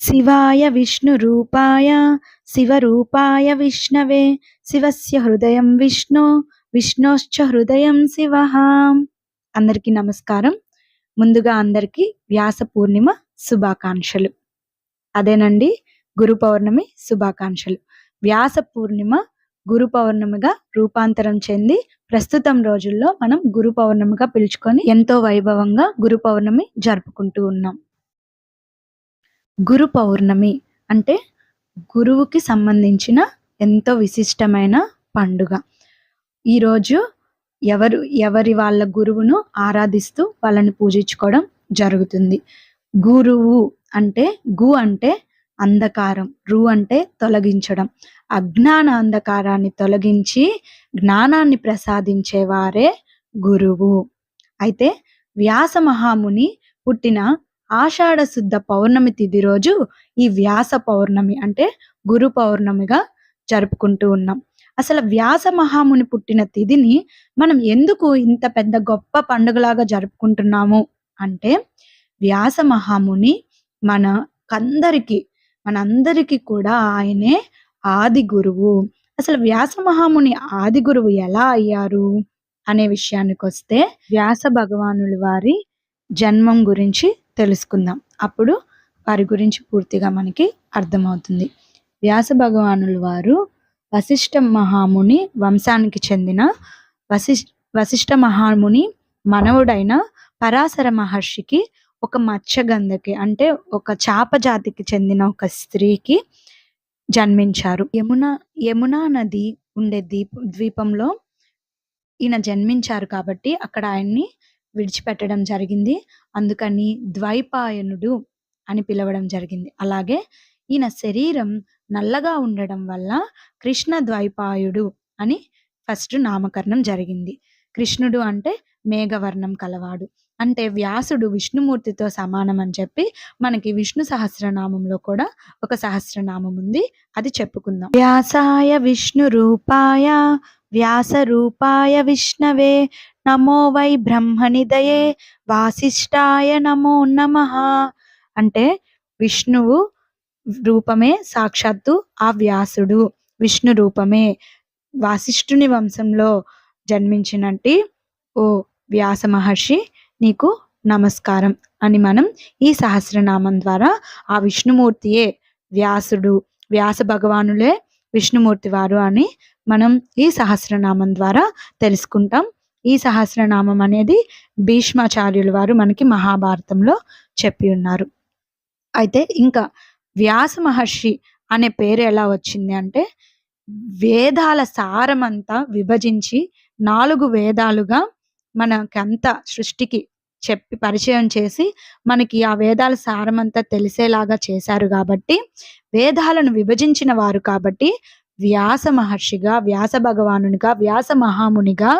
శివాయ విష్ణురూపాయ శివరూపాయ విష్ణవే శివస్య హృదయం విష్ణు విష్ణోశ్చ హృదయం శివ. అందరికీ నమస్కారం. ముందుగా అందరికీ వ్యాస పూర్ణిమ శుభాకాంక్షలు. అదేనండి గురు పౌర్ణమి శుభాకాంక్షలు. వ్యాస పూర్ణిమ గురు పౌర్ణమిగా రూపాంతరం చెంది ప్రస్తుతం రోజుల్లో మనం గురు పౌర్ణమిగా పిలుచుకొని ఎంతో వైభవంగా గురు పౌర్ణమి జరుపుకుంటూ ఉన్నాం. గురు పౌర్ణమి అంటే గురువుకి సంబంధించిన ఎంతో విశిష్టమైన పండుగ. ఈరోజు ఎవరు ఎవరి వాళ్ళ గురువును ఆరాధిస్తూ వాళ్ళని పూజించుకోవడం జరుగుతుంది. గురువు అంటే గు అంటే అంధకారం రు అంటే తొలగించడం. అజ్ఞాన అంధకారాన్ని తొలగించి జ్ఞానాన్ని ప్రసాదించేవారే గురువు. అయితే వ్యాస మహాముని పుట్టిన ఆషాఢ శుద్ధ పౌర్ణమి తిథి రోజు ఈ వ్యాస పౌర్ణమి అంటే గురు పౌర్ణమిగా జరుపుకుంటూ ఉన్నాం. అసలు వ్యాస మహాముని పుట్టిన తిథిని మనం ఎందుకు ఇంత పెద్ద గొప్ప పండుగలాగా జరుపుకుంటున్నాము అంటే వ్యాస మహాముని మన కందరికి మనందరికీ కూడా ఆయనే ఆది గురువు. అసలు వ్యాస మహాముని ఆది గురువు ఎలా అయ్యారు అనే విషయానికి వస్తే వ్యాస భగవానుల వారి జన్మం గురించి తెలుసుకుందాం. అప్పుడు వారి గురించి పూర్తిగా మనకి అర్థమవుతుంది. వ్యాస భగవానుల వారు వశిష్ఠ మహాముని వంశానికి చెందిన వశిష్ వశిష్ఠ మహాముని మనవుడైన పరాశర మహర్షికి ఒక మత్స్యగంధకి అంటే ఒక చాప జాతికి చెందిన ఒక స్త్రీకి జన్మించారు. యమున యమునా నది ఉండే ద్వీప ద్వీపంలో ఈయన జన్మించారు కాబట్టి అక్కడ ఆయన్ని విడిచిపెట్టడం జరిగింది. అందుకని ద్వైపాయనుడు అని పిలవడం జరిగింది. అలాగే ఈయన శరీరం నల్లగా ఉండడం వల్ల కృష్ణ ద్వైపాయుడు అని ఫస్ట్ నామకరణం జరిగింది. కృష్ణుడు అంటే మేఘవర్ణం కలవాడు. అంటే వ్యాసుడు విష్ణుమూర్తితో సమానం అని చెప్పి మనకి విష్ణు సహస్రనామంలో కూడా ఒక సహస్రనామం ఉంది. అది చెప్పుకుందాం. వ్యాసాయ విష్ణు రూపాయ వ్యాస రూపాయ విష్ణవే నమో వై బ్రహ్మనిదయే వాసిష్ఠాయ నమో నమ. అంటే విష్ణువు రూపమే సాక్షాత్తు ఆ వ్యాసుడు విష్ణు రూపమే. వాసిష్ఠుని వంశంలో జన్మించినట్టి ఓ వ్యాస మహర్షి నీకు నమస్కారం అని మనం ఈ సహస్రనామం ద్వారా ఆ విష్ణుమూర్తియే వ్యాసుడు వ్యాస భగవానులే విష్ణుమూర్తి వారు అని మనం ఈ సహస్రనామం ద్వారా తెలుసుకుంటాం. ఈ సహస్రనామం అనేది భీష్మాచార్యుల వారు మనకి మహాభారతంలో చెప్పి ఉన్నారు. అయితే ఇంకా వ్యాస మహర్షి అనే పేరు ఎలా వచ్చింది అంటే వేదాల సారమంతా విభజించి నాలుగు వేదాలుగా మనకంతా సృష్టికి చెప్పి పరిచయం చేసి మనకి ఆ వేదాల సారమంతా తెలిసేలాగా చేశారు కాబట్టి వేదాలను విభజించిన వారు కాబట్టి వ్యాస మహర్షిగా వ్యాస భగవానునిగా వ్యాస మహామునిగా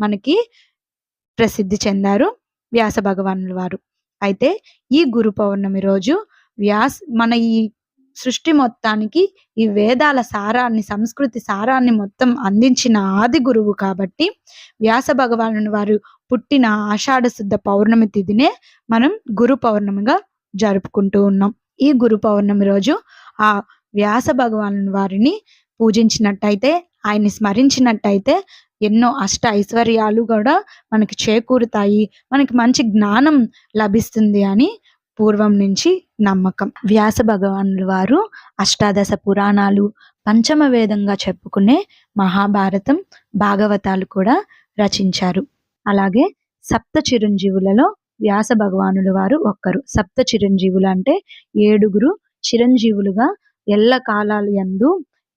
మనకి ప్రసిద్ధి చెందారు వ్యాస భగవానుల వారు. అయితే ఈ గురు పౌర్ణమి రోజు వ్యాస్ మన ఈ సృష్టి మొత్తానికి ఈ వేదాల సారాన్ని సంస్కృతి సారాన్ని మొత్తం అందించిన ఆది గురువు కాబట్టి వ్యాస భగవాను వారు పుట్టిన ఆషాఢ శుద్ధ పౌర్ణమి తిథినే మనం గురు పౌర్ణమిగా జరుపుకుంటూ ఉన్నాం. ఈ గురు పౌర్ణమి రోజు ఆ వ్యాస భగవాన్ వారిని పూజించినట్టయితే ఆయన్ని స్మరించినట్టయితే ఎన్నో అష్ట ఐశ్వర్యాలు కూడా మనకి చేకూరుతాయి. మనకి మంచి జ్ఞానం లభిస్తుంది అని పూర్వం నుంచి నమ్మకం. వ్యాస భగవానుల వారు అష్టాదశ పురాణాలు పంచమ వేదంగా చెప్పుకునే మహాభారతం భాగవతాలు కూడా రచించారు. అలాగే సప్త చిరంజీవులలో వ్యాస భగవానుల వారు ఒక్కరు. సప్త చిరంజీవులు అంటే ఏడుగురు చిరంజీవులుగా ఎల్ల కాలాలు ఎందు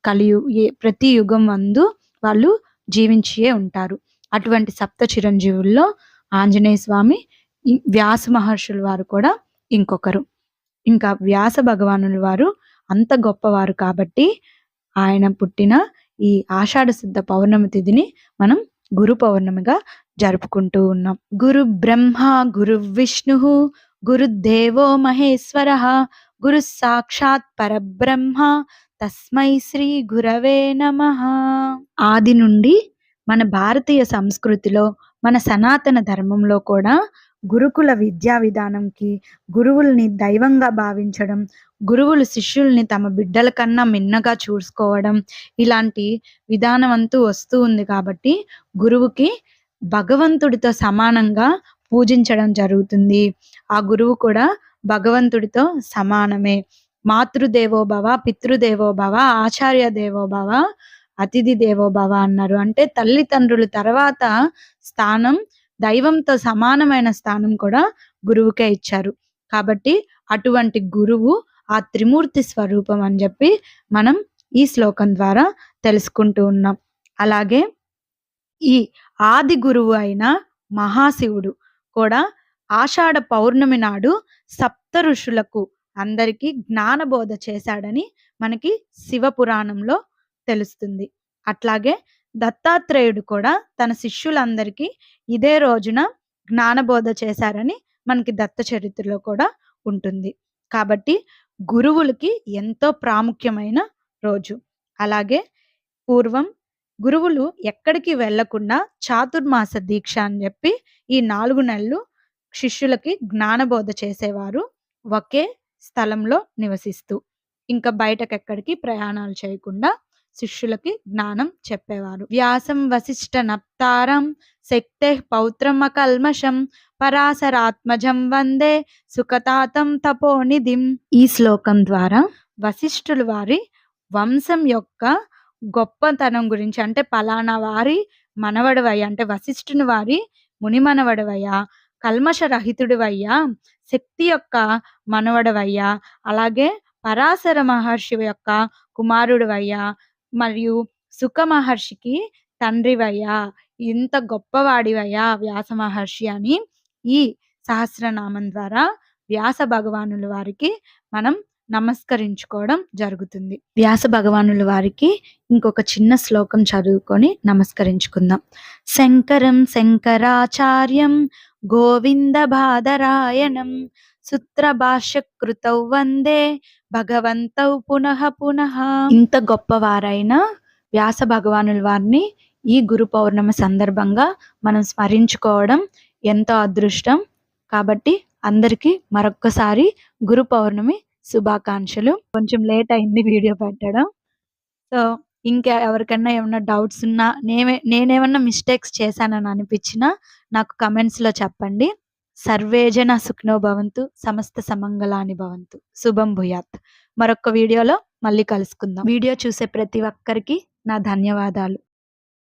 కలియు ప్రతి యుగం అందు వాళ్ళు జీవించే ఉంటారు. అటువంటి సప్త చిరంజీవుల్లో ఆంజనేయ స్వామి వ్యాస మహర్షుల వారు కూడా ఇంకొకరు. ఇంకా వ్యాస భగవానుల వారు అంత గొప్పవారు కాబట్టి ఆయన పుట్టిన ఈ ఆషాఢ శుద్ధ పౌర్ణమి తిథిని మనం గురు పౌర్ణమిగా జరుపుకుంటూ ఉన్నాం. గురు బ్రహ్మ గురు విష్ణు గురుదేవో మహేశ్వర గురు సాక్షాత్ పరబ్రహ్మ తస్మై శ్రీ గురవే నమ. ఆది నుండి మన భారతీయ సంస్కృతిలో మన సనాతన ధర్మంలో కూడా గురుకుల విద్యా విధానంకి గురువుల్ని దైవంగా భావించడం గురువులు శిష్యుల్ని తమ బిడ్డల కన్నా మిన్నగా చూసుకోవడం ఇలాంటి విధానం అంతూ వస్తూ ఉంది కాబట్టి గురువుకి భగవంతుడితో సమానంగా పూజించడం జరుగుతుంది. ఆ గురువు కూడా భగవంతుడితో సమానమే. మాతృదేవోభవ పితృదేవోభవ ఆచార్య దేవోభవ అతిథి దేవోభవ అన్నారు. అంటే తల్లిదండ్రుల తర్వాత స్థానం దైవంతో సమానమైన స్థానం కూడా గురువుకే ఇచ్చారు. కాబట్టి అటువంటి గురువు ఆ త్రిమూర్తి స్వరూపం అని చెప్పి మనం ఈ శ్లోకం ద్వారా తెలుసుకుంటూ ఉన్నాం. అలాగే ఈ ఆది గురువు అయిన మహాశివుడు కూడా ఆషాఢ పౌర్ణమి నాడు సప్త ఋషులకు అందరికీ జ్ఞానబోధ చేశాడని మనకి శివ పురాణంలో తెలుస్తుంది. అట్లాగే దత్తాత్రేయుడు కూడా తన శిష్యులందరికీ ఇదే రోజున జ్ఞానబోధ చేశారని మనకి దత్త చరిత్రలో కూడా ఉంటుంది. కాబట్టి గురువులకి ఎంతో ప్రాముఖ్యమైన రోజు. అలాగే పూర్వం గురువులు ఎక్కడికి వెళ్ళకుండా చాతుర్మాస దీక్ష అని చెప్పి ఈ నాలుగు నెలలు శిష్యులకి జ్ఞానబోధ చేసేవారు. ఒకే స్థలంలో నివసిస్తూ ఇంకా బయటకెక్కడికి ప్రయాణాలు చేయకుండా శిష్యులకి జ్ఞానం చెప్పేవారు. వ్యాసం వశిష్ఠ నప్తారం శక్తే పౌత్రమ కల్మషం పరాశరాత్మజం వందే సుఖతాతం తపోనిధిం ఈ శ్లోకం ద్వారా వశిష్ఠులు వారి వంశం యొక్క గొప్పతనం గురించి. అంటే పలానా వారి మనవడవయ్యా. అంటే వశిష్ఠుని వారి ముని మనవడవయ్యా కల్మష రహితుడివయ్యా శక్తి యొక్క మనవడవయ్యా. అలాగే పరాశర మహర్షి యొక్క కుమారుడివయ్యా. మరియు సుఖ మహర్షికి తండ్రివయ్యా. ఇంత గొప్పవాడివయ్యా వ్యాస మహర్షి అని ఈ సహస్రనామం ద్వారా వ్యాస భగవానుల వారికి మనం నమస్కరించుకోవడం జరుగుతుంది. వ్యాస భగవానుల వారికి ఇంకొక చిన్న శ్లోకం చదువుకొని నమస్కరించుకుందాం. శంకరం శంకరాచార్యం గోవింద బాదరాయణం సూత్ర భాష్య కృతౌ వందే భగవంతౌ పునః పునః. ఇంత గొప్పవారైన వ్యాస భగవానుల వారిని ఈ గురు పౌర్ణమి సందర్భంగా మనం స్మరించుకోవడం ఎంతో అదృష్టం. కాబట్టి అందరికీ మరొక్కసారి గురు పౌర్ణమి శుభాకాంక్షలు. కొంచెం లేట్ అయింది వీడియో పెట్టడం. సో ఇంకా ఎవరికైనా ఏమైనా డౌట్స్ ఉన్నా నేనే నేనేమన్నా మిస్టేక్స్ చేశానని అనిపించినా నాకు కమెంట్స్లో చెప్పండి. సర్వేజన సుఖ్నో భవంతు సమస్త సమంగళాని భవంతు. శుభం భూయాత్. మరొక వీడియోలో మళ్ళీ కలుసుకుందాం. వీడియో చూసే ప్రతి ఒక్కరికి నా ధన్యవాదాలు.